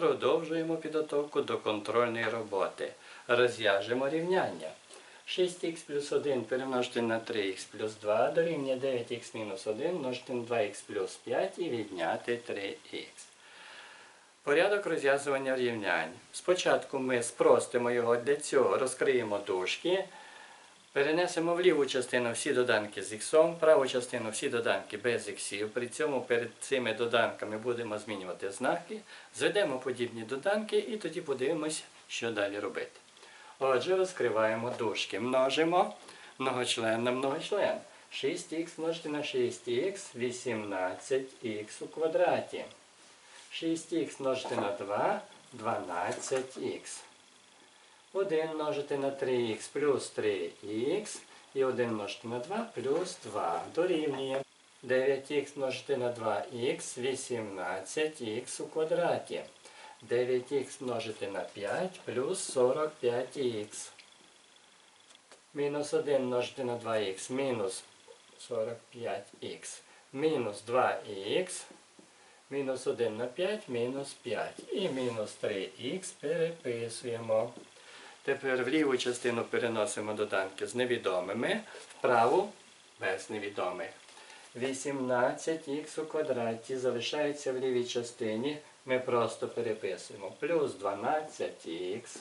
Продовжуємо підготовку до контрольної роботи. Розв'яжемо рівняння. 6х плюс 1 перемножити на 3х плюс 2 дорівнює 9х мінус 1 множити на 2х плюс 5 і відняти 3х. Порядок розв'язування рівнянь. Спочатку ми спростимо його для цього, розкриємо дужки, перенесемо в ліву частину всі доданки з х, праву частину всі доданки без іксів. При цьому перед цими доданками будемо змінювати знаки, зведемо подібні доданки і тоді подивимось, що далі робити. Отже, розкриваємо дужки. Множимо многочлен на многочлен. 6х множити на 6х, 18х у квадраті. 6х множити на 2, 12х. 1 множити на 3х плюс 3х. І 1 множити на 2 плюс 2. Дорівнює. 9х множити на 2х, 18х у квадраті. 9х множити на 5 плюс 45х. Мінус 1 множити на 2х мінус 45х. Мінус 2х. Мінус 1 на 5, мінус 5. І мінус 3х переписуємо. Тепер в ліву частину переносимо доданки з невідомими, в праву без невідомих. 18х у квадраті залишається в лівій частині. Ми просто переписуємо. Плюс 12х,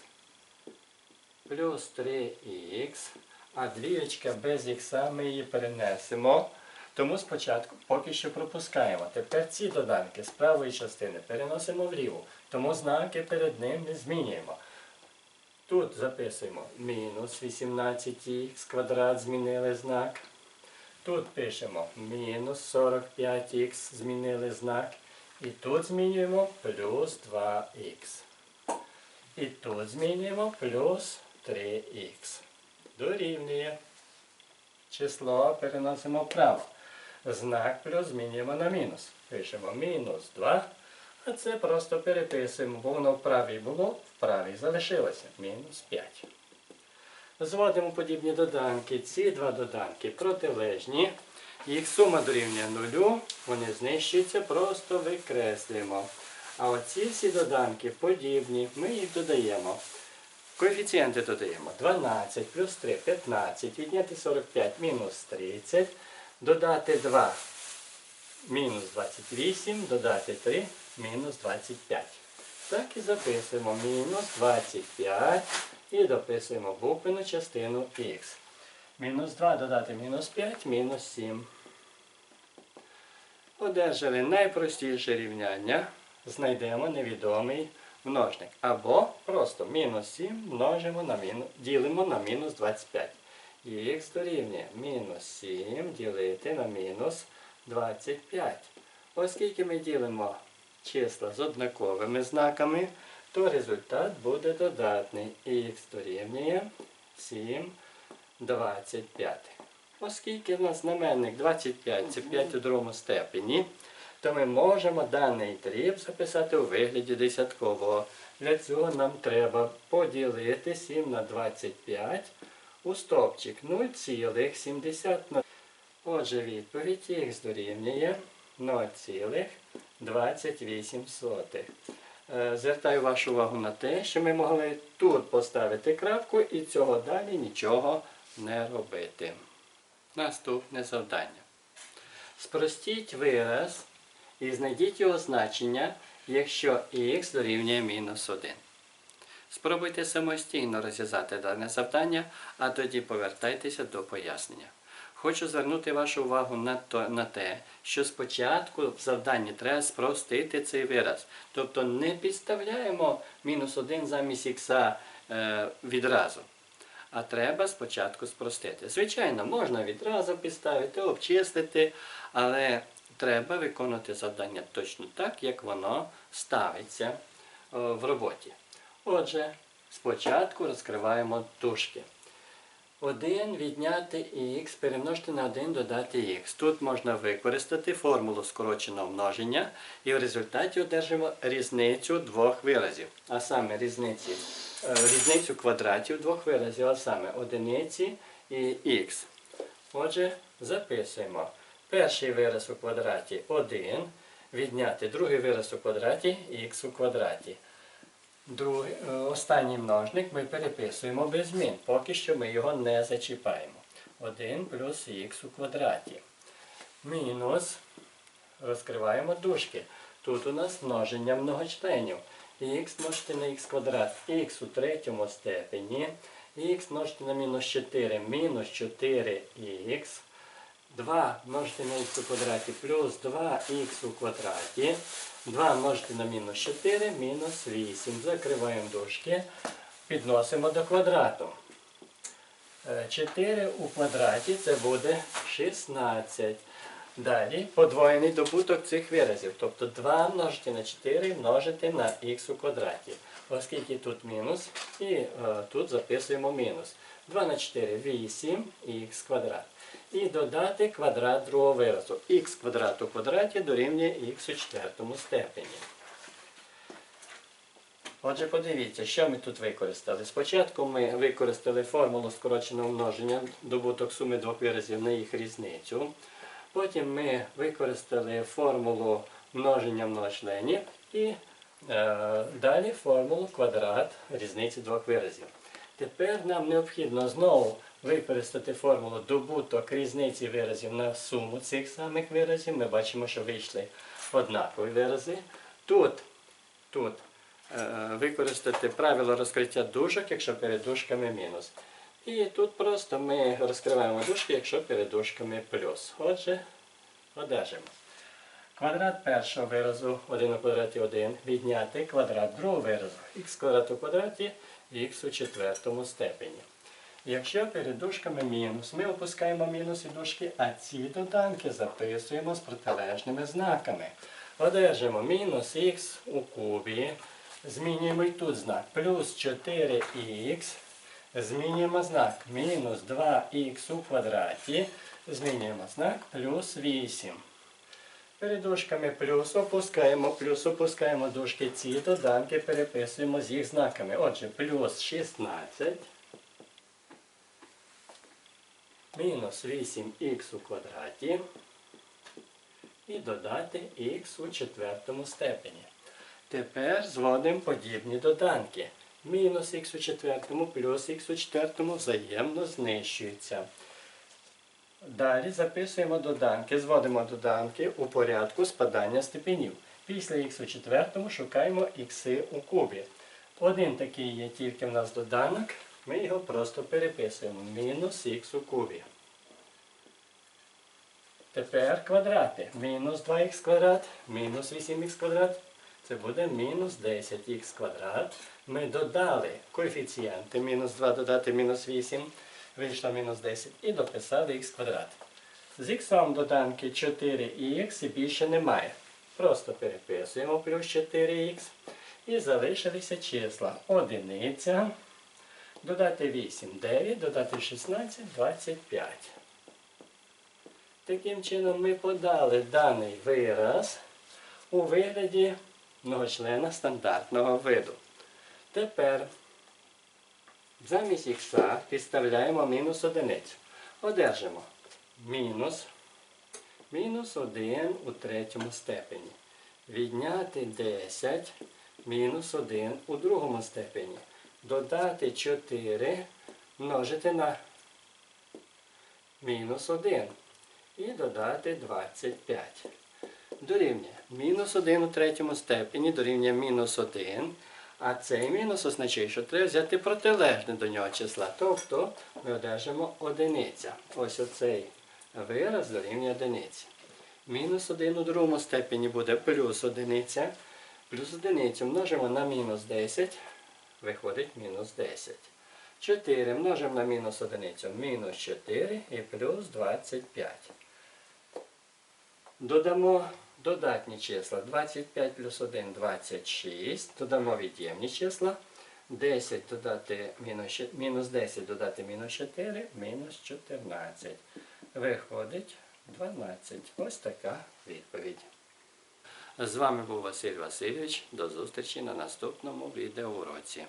плюс 3х, а двієчка без х ми її перенесемо. Тому спочатку поки що пропускаємо. Тепер ці доданки з правої частини переносимо вліву. Тому знаки перед ним не змінюємо. Тут записуємо мінус 18х квадрат, змінили знак. Тут пишемо мінус 45х, змінили знак. І тут змінюємо плюс 2х. І тут змінюємо плюс 3х. Дорівнює. Число переносимо вправо. Знак плюс змінюємо на мінус. Пишемо мінус 2. А це просто переписуємо, бо воно в правій було, в правій залишилося. Мінус 5. Зводимо подібні доданки. Ці два доданки протилежні. Їх сума дорівнює нулю, вони знищуються, просто викреслюємо. А оці всі доданки подібні, ми їх додаємо. Коефіцієнти додаємо 12 плюс 3 15, відняти 45 мінус 30, додати 2 мінус 28, додати 3 мінус 25. Так і записуємо мінус 25 і дописуємо буквену частину х. Мінус 2 додати мінус 5, мінус 7. Одержали найпростіше рівняння. Знайдемо невідомий множник. Або просто мінус 7 множимо на мінус, ділимо на мінус 25. Х дорівнює мінус 7 ділити на мінус 25. Оскільки ми ділимо числа з однаковими знаками, то результат буде додатний. Х дорівнює 7 25. Оскільки в нас знаменник 25 це 5 у другому степені, то ми можемо даний дріб записати у вигляді десяткового. Для цього нам треба поділити 7 на 25 у стовпчик 0,70. Отже, відповідь х дорівнює 0,28. Е, Звертаю вашу увагу на те, що ми могли тут поставити крапку і цього далі нічого не робити. Наступне завдання. Спростіть вираз і знайдіть його значення, якщо х дорівнює мінус 1. Спробуйте самостійно розв'язати дане завдання, а тоді повертайтеся до пояснення. Хочу звернути вашу увагу на, то, на те, що спочатку в завданні треба спростити цей вираз. Тобто не підставляємо мінус 1 замість х е, відразу. А треба спочатку спростити. Звичайно, можна відразу підставити, обчислити, але треба виконувати завдання точно так, як воно ставиться е, в роботі. Отже, спочатку розкриваємо дужки. 1 відняти х перемножити на 1 додати х. Тут можна використати формулу скороченого множення і в результаті одержимо різницю двох виразів. А саме різниці, е, різницю квадратів двох виразів, а саме одиниці і х. Отже, записуємо. Перший вираз у квадраті 1 відняти другий вираз у квадраті х у квадраті. Другий, е, останній множник ми переписуємо без змін. Поки що ми його не зачіпаємо. 1 плюс х у квадраті. Мінус. Розкриваємо дужки. Тут у нас множення многочленів. х множити на х квадрат, х у третьому степені, х множити на мінус 4, мінус 4х. 2 множити на х у квадраті плюс 2х у квадраті. 2 множити на мінус 4, мінус 8. Закриваємо дужки, підносимо до квадрату. Е, 4 у квадраті це буде 16. Далі подвоєний добуток цих виразів. Тобто 2 множити на 4 множити на х у квадраті. Оскільки тут мінус, і е, тут записуємо мінус. 2 на 4 8 х квадрат. І додати квадрат другого виразу. х квадрат у квадраті дорівнює х у четвертому степені. Отже, подивіться, що ми тут використали. Спочатку ми використали формулу скороченого множення, добуток суми двох виразів на їх різницю. Потім ми використали формулу множення многочленів і далі формулу квадрат різниці двох виразів. Тепер нам необхідно знову використати формулу добуток різниці виразів на суму цих самих виразів. Ми бачимо, що вийшли однакові вирази. Тут, тут е, використати правило розкриття дужок, якщо перед дужками мінус. І тут просто ми розкриваємо дужки, якщо перед дужками плюс. Отже, одержимо. Квадрат першого виразу 1 у квадраті 1 відняти квадрат другого виразу х квадрат у квадраті х у четвертому степені. Якщо перед дужками мінус, ми опускаємо мінуси дужки, а ці доданки записуємо з протилежними знаками. Одержимо мінус х у кубі. Змінюємо і тут знак плюс 4х. Змінюємо знак мінус 2х у квадраті. Змінюємо знак плюс 8. Перед дужками плюс опускаємо, плюс опускаємо дужки. Ці доданки переписуємо з їх знаками. Отже, плюс 16 мінус 8х у квадраті і додати х у четвертому степені. Тепер зводимо подібні доданки. Мінус х у четвертому плюс х у четвертому взаємно знищуються. Далі записуємо доданки, зводимо доданки у порядку спадання степенів. Після х у четвертому шукаємо х у кубі. Один такий є тільки в нас доданок, ми його просто переписуємо. Мінус х у кубі. Тепер квадрати. Мінус 2х квадрат, мінус 8х квадрат. Це буде мінус 10х квадрат. Ми додали коефіцієнти мінус 2 додати мінус 8, вийшло мінус 10 і дописали х квадрат. З х доданки 4х і більше немає. Просто переписуємо плюс 4х. І залишилися числа. Одиниця. Додати 8, 9, додати 16, 25. Таким чином ми подали даний вираз у вигляді многочлена стандартного виду. Тепер замість х підставляємо мінус одиницю. Одержимо мінус, мінус 1 у третьому степені. Відняти 10 мінус 1 у другому степені. Додати 4 множити на мінус 1 і додати 25. Дорівнює мінус 1 у третьому степені дорівнює мінус 1. А цей мінус означає, що треба взяти протилежне до нього числа. Тобто ми одержимо одиниця. Ось оцей вираз дорівнює одиниці. Мінус 1 у другому степені буде плюс одиниця. Плюс одиницю множимо на мінус 10, виходить мінус 10. 4 множимо на мінус одиницю, мінус 4 і плюс 25. Додамо додатні числа. 25 плюс 1 26. Додамо від'ємні числа. 10 додати мінус, мінус 10 додати мінус 4, мінус 14. Виходить 12. Ось така відповідь. З вами був Василь Васильович. До зустрічі на наступному відеоуроці.